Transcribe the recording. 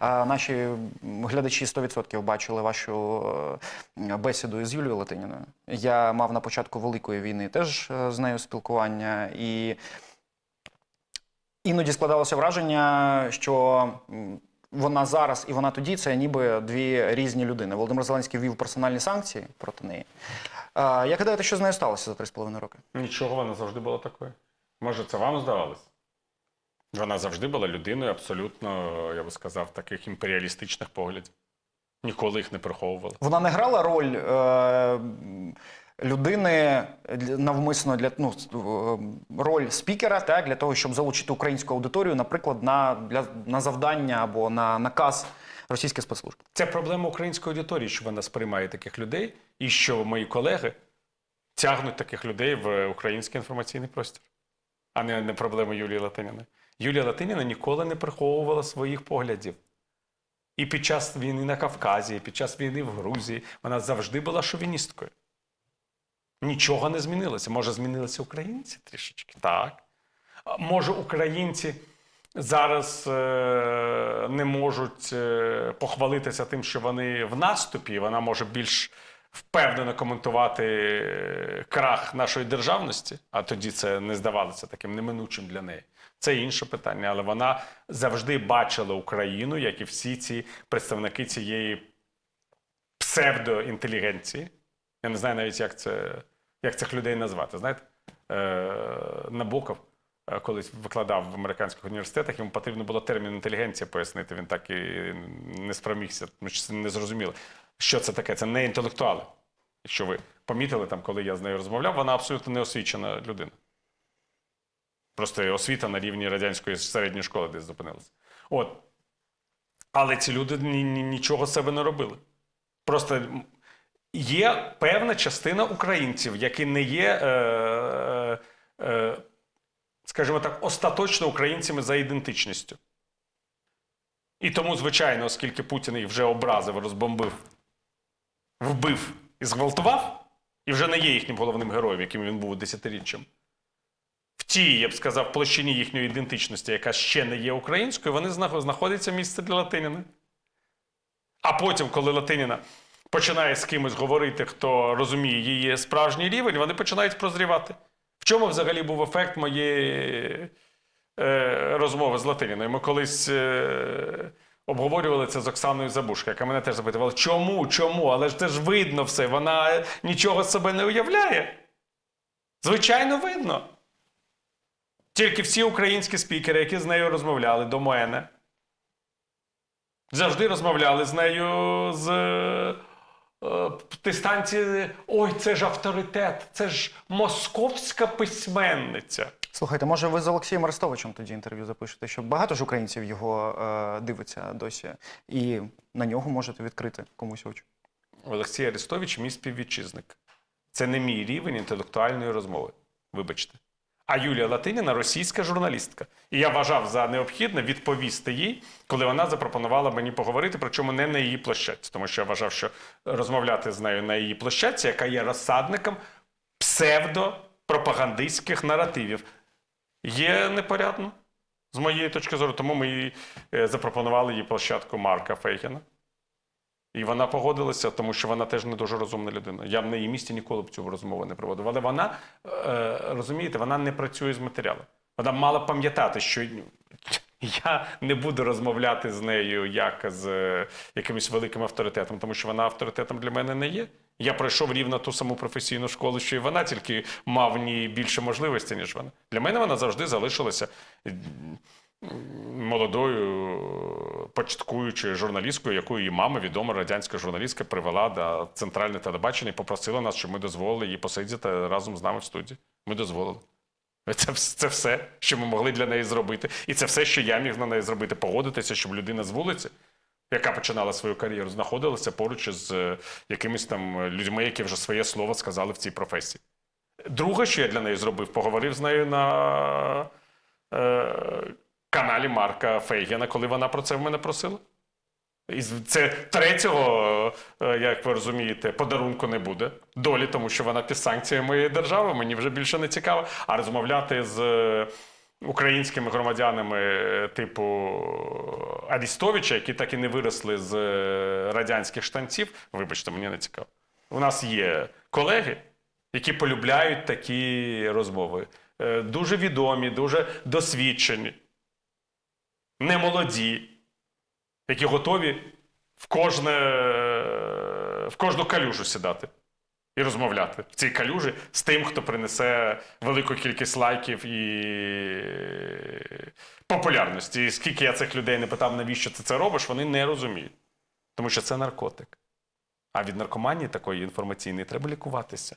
Наші глядачі 100% бачили вашу е, бесіду із Юлією Латиніною. Я мав на початку Великої війни теж е, з нею спілкування, і іноді складалося враження, що вона зараз і вона тоді це ніби дві різні людини. Володимир Зеленський ввів персональні санкції проти неї. Як гадаєте, що з нею сталося за 3,5 роки? Нічого, вона завжди була такою. Може, це вам здавалось? Вона завжди була людиною абсолютно, я би сказав, таких імперіалістичних поглядів. Ніколи їх не приховувала. Вона не грала роль е, людини для- навмисно для ну, е, роль спікера, так, для того, щоб залучити українську аудиторію, наприклад, на, для, на завдання або на наказ російських спецслужб. Це проблема української аудиторії, що вона сприймає таких людей, і що мої колеги тягнуть таких людей в український інформаційний простір, а не, не проблема Юлії Латиніної. Юлія Латиніна ніколи не приховувала своїх поглядів. І під час війни на Кавказі, і під час війни в Грузії вона завжди була шовіністкою. Нічого не змінилося. Може, змінилися українці трішечки? Так. Може, українці зараз е, не можуть е, похвалитися тим, що вони в наступі. Вона може більш впевнено коментувати е, крах нашої державності, а тоді це не здавалося таким неминучим для неї. Це інше питання, але вона завжди бачила Україну, як і всі ці представники цієї псевдоінтелігенції. Я не знаю навіть, як, це, як цих людей назвати. Знаєте, е, Набоков е, колись викладав в американських університетах, йому потрібно було термін інтелігенція пояснити. Він так і не спромігся, тому що це не зрозуміло. Що це таке? Це не інтелектуали. Якщо ви помітили, там, коли я з нею розмовляв, вона абсолютно неосвічена людина. Просто освіта на рівні радянської середньої школи десь зупинилася. От. Але ці люди ні, ні, нічого з себе не робили. Просто є певна частина українців, які не є, е, е, е, скажімо так, остаточно українцями за ідентичністю. І тому, звичайно, оскільки Путін їх вже образив, розбомбив, вбив і зґвалтував, і вже не є їхнім головним героєм, яким він був десятиріччям. В тій, я б сказав, площині їхньої ідентичності, яка ще не є українською, вони знаходяться місце для Латиніни. А потім, коли Латиніна починає з кимось говорити, хто розуміє її справжній рівень, вони починають прозрівати. В чому взагалі був ефект моєї е, розмови з Латиніною? Ми колись е, обговорювали це з Оксаною Забушко, яка мене теж запитувала, чому, чому? Але ж це ж видно все, вона нічого з себе не уявляє. Звичайно, видно. Тільки всі українські спікери, які з нею розмовляли до мене, завжди розмовляли з нею з е, е, дистанції. Ой, це ж авторитет, це ж московська письменниця. Слухайте, може ви з Олексієм Арестовичем тоді інтерв'ю запишете, що багато ж українців його е, дивиться досі, і на нього можете відкрити комусь очі. Олексій Арестович мій співвітчизник. Це не мій рівень інтелектуальної розмови. Вибачте. А Юлія Латиніна російська журналістка. І я вважав за необхідне відповісти їй, коли вона запропонувала мені поговорити, причому не на її площадці, тому що я вважав, що розмовляти з нею на її площадці, яка є розсадником псевдопропагандистських наративів, є непорядно з моєї точки зору. Тому ми е, запропонували їй площадку Марка Фейгена. І вона погодилася, тому що вона теж не дуже розумна людина. Я б на її місці ніколи б цю розмову не проводив. Але вона, е, розумієте, вона не працює з матеріалом. Вона мала пам'ятати, що я не буду розмовляти з нею як з е, якимось великим авторитетом, тому що вона авторитетом для мене не є. Я пройшов рівно ту саму професійну школу, що і вона, тільки мав в ній більше можливостей, ніж вона. Для мене вона завжди залишилася молодою початкуючою журналісткою, яку її мама, відома радянська журналістка, привела до центрального телебачення і попросила нас, щоб ми дозволили їй посидіти разом з нами в студії. Ми дозволили. Це, це все, що ми могли для неї зробити. І це все, що я міг на неї зробити, погодитися, щоб людина з вулиці, яка починала свою кар'єру, знаходилася поруч із е, якимись там людьми, які вже своє слово сказали в цій професії. Друге, що я для неї зробив, поговорив з нею на е, каналі Марка Фейгена, коли вона про це в мене просила. І це третього, е, як ви розумієте, подарунку не буде долі, тому що вона під санкціями моєї держави, мені вже більше не цікаво. А розмовляти з е, українськими громадянами е, типу Арістовича, які так і не виросли з е, радянських штанців, вибачте, мені не цікаво. У нас є колеги, які полюбляють такі розмови. Е, Дуже відомі, дуже досвідчені, не молоді, які готові в, кожне, в кожну калюжу сідати і розмовляти в цій калюжі з тим, хто принесе велику кількість лайків і популярності. І скільки я цих людей не питав, навіщо ти це робиш, вони не розуміють. Тому що це наркотик. А від наркоманії такої інформаційної треба лікуватися.